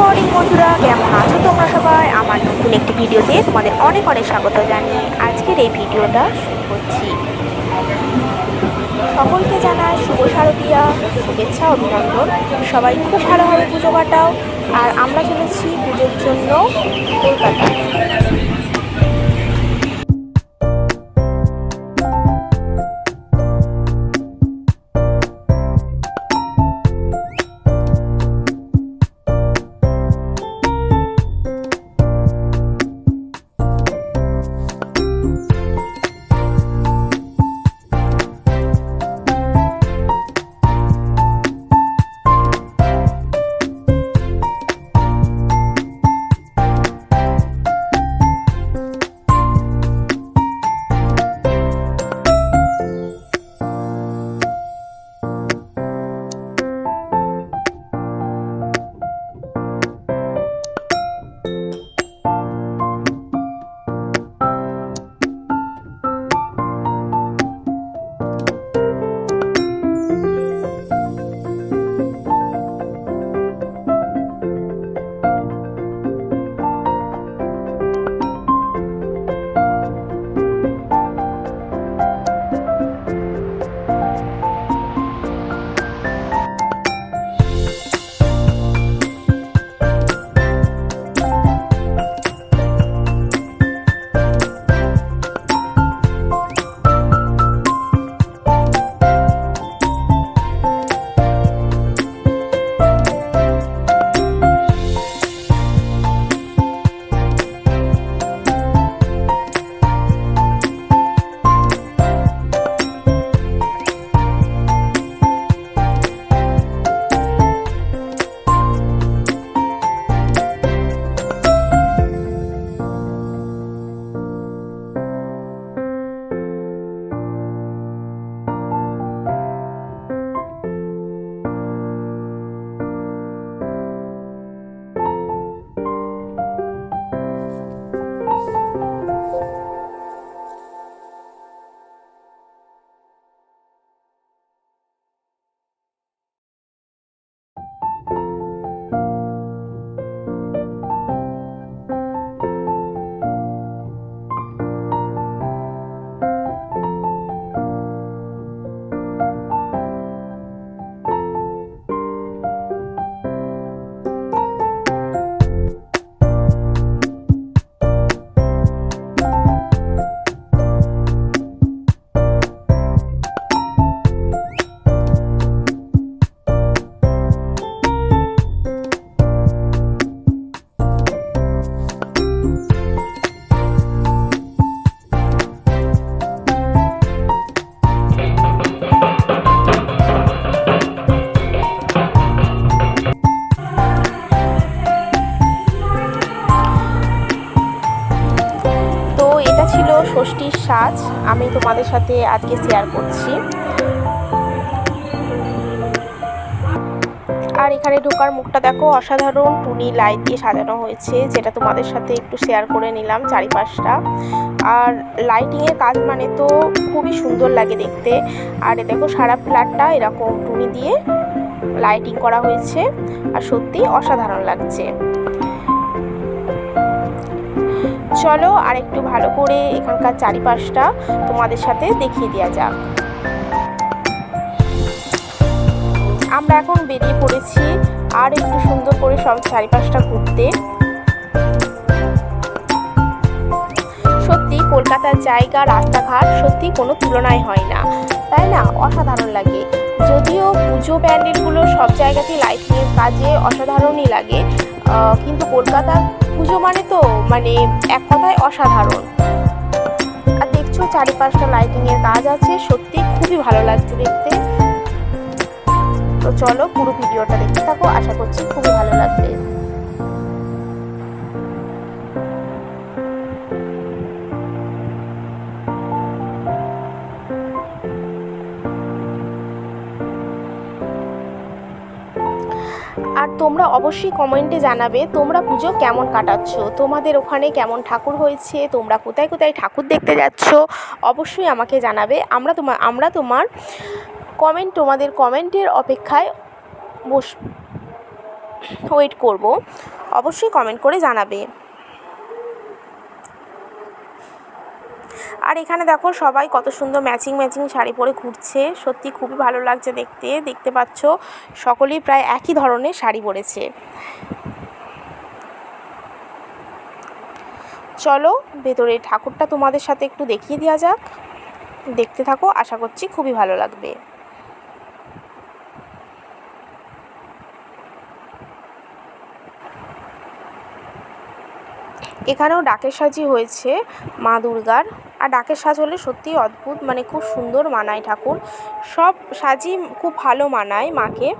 Morning বন্ধুরা। কেমন আছো তোমরা সবাই? আমার নতুন একটি ভিডিওতে তোমাদের অনেক অনেক স্বাগত জানিয়ে আজকের এই ভিডিওটা শুরু করছি। সকলকে জানাই শুভ শারদীয়া, শুভেচ্ছা, অভিনন্দন। সবাই খুব ভালোভাবে পুজো কাটাও। আর আমরা চলেছি পুজোর জন্য কলকাতায়। সাথে আজকে শেয়ার করছি। আর এখানে ঢোকার মুখটা দেখো, অসাধারণ টুনি লাইট দিয়ে সাজানো হয়েছে, যেটা তোমাদের সাথে একটু শেয়ার করে নিলাম চারিপাশটা। আর লাইটিংয়ের কাজ মানে তো খুবই সুন্দর লাগে দেখতে। আর এ দেখো, সারা ফ্ল্যাটটা এরকম টুনি দিয়ে লাইটিং করা হয়েছে। আর সত্যি অসাধারণ লাগছে। চলো, আর একটু ভালো করে এখানকার চারিপাশটা তোমাদের সাথে দেখিয়ে দেওয়া যাক। আমরা এখন বেরিয়ে পড়েছি আর একটু সুন্দর করে সব চারিপাশটা ঘুরতে। সত্যি কলকাতার জায়গা, রাস্তাঘাট সত্যি কোনো তুলনায় হয় না, তাই না? অসাধারণ লাগে। যদিও পুজো প্যান্ডেলগুলো সব জায়গাতেই লাইটিংয়ের কাজে অসাধারণই লাগে। কিন্তু কলকাতার পুজো মানে তো মানে এক কথায় অসাধারণ। আর দেখছ চারিপাশটা এর কাজ আছে, সত্যি খুবই ভালো লাগছে দেখতে। তো চলো পুরো ভিডিওটা দেখতে থাকো, আশা করছি খুবই ভালো লাগবে। তোমরা অবশ্যই কমেন্টে জানাবে তোমরা পুজো কেমন কাটাচ্ছ? তোমাদের ওখানে কেমন ঠাকুর হয়েছে? তোমরা কোথায় কোথায় ঠাকুর দেখতে যাচ্ছ? অবশ্যই আমাকে জানাবে। আমরা তোমার আমরা তোমার কমেন্ট, তোমাদের কমেন্টের অপেক্ষায় বস ওয়েট করব। অবশ্যই কমেন্ট করে জানাবে। আর এখানে দেখো সবাই কত সুন্দর ম্যাচিং ম্যাচিং শাড়ি পরে ঘুরছে। সত্যি খুবই ভালো লাগছে দেখতে দেখতে পাচ্ছ সকলেই প্রায় একই ধরনের শাড়ি পরেছে। চলো ভেতরে ঠাকুরটা তোমাদের সাথে একটু দেখিয়ে দেওয়া যাক। দেখতে থাকো, আশা করছি খুবই ভালো লাগবে। এখানেও ডাকের সাজি হয়েছে মা দুর্গার। আর ডাকের সাজ হলে সত্যিই অদ্ভুত মানে খুব সুন্দর মানায় ঠাকুর। সব সাজই খুব ভালো মানায় মাকে।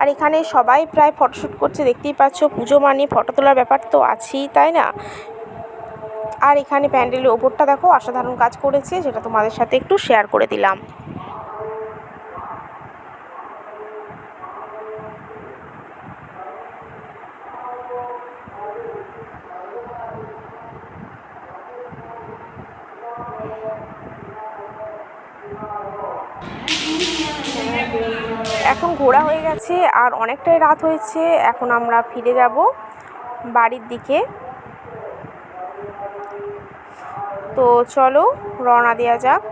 আর এখানে সবাই প্রায় ফটোশ্যুট করছে, দেখতেই পাচ্ছ পুজো মানে ফটো তোলার ব্যাপার তো আছেই, তাই না? আর এখানে প্যান্ডেলের ওপরটা দেখো, অসাধারণ কাজ করেছে, সেটা তোমাদের সাথে একটু শেয়ার করে দিলাম। এখন ঘোরা হয়ে গেছে আর অনেকটাই রাত হয়েছে। এখন আমরা ফিরে যাব বাড়ির দিকে। তো চলো, রওনা দেওয়া যাক।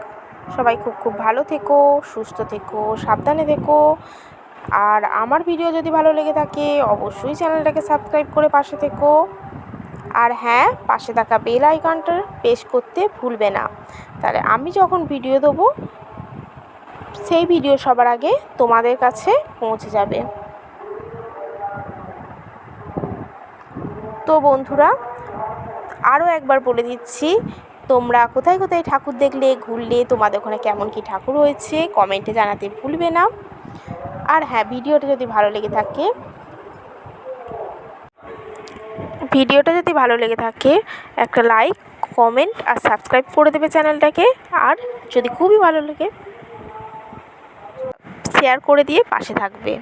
সবাই খুব খুব ভালো থেকো, সুস্থ থেকো, সাবধানে থেকো। আর আমার ভিডিও যদি ভালো লেগে থাকে, অবশ্যই চ্যানেলটাকে সাবস্ক্রাইব করে পাশে থেকো। আর হ্যাঁ পাশে থাকা বেল আইকনটা প্রেস করতে ভুলবে না। তাহলে আমি যখন ভিডিও দেবো সেই ভিডিও সবার আগে তোমাদের কাছে পৌঁছে যাবে। তো বন্ধুরা আরও একবার বলে দিচ্ছি, তোমরা কোথায় কোথায় ঠাকুর দেখলে, ঘুরলে, তোমাদের ওখানে কেমন কি ঠাকুর হয়েছে, কমেন্টে জানাতে ভুলবে না। আর হ্যাঁ ভিডিওটা যদি ভালো লেগে থাকে, ভিডিওটা যদি ভালো লেগে থাকে, একটা লাইক, কমেন্ট আর সাবস্ক্রাইব করে দেবে চ্যানেলটাকে। আর যদি খুবই ভালো লাগে শেয়ার করে দিয়ে পাশে থাকবে।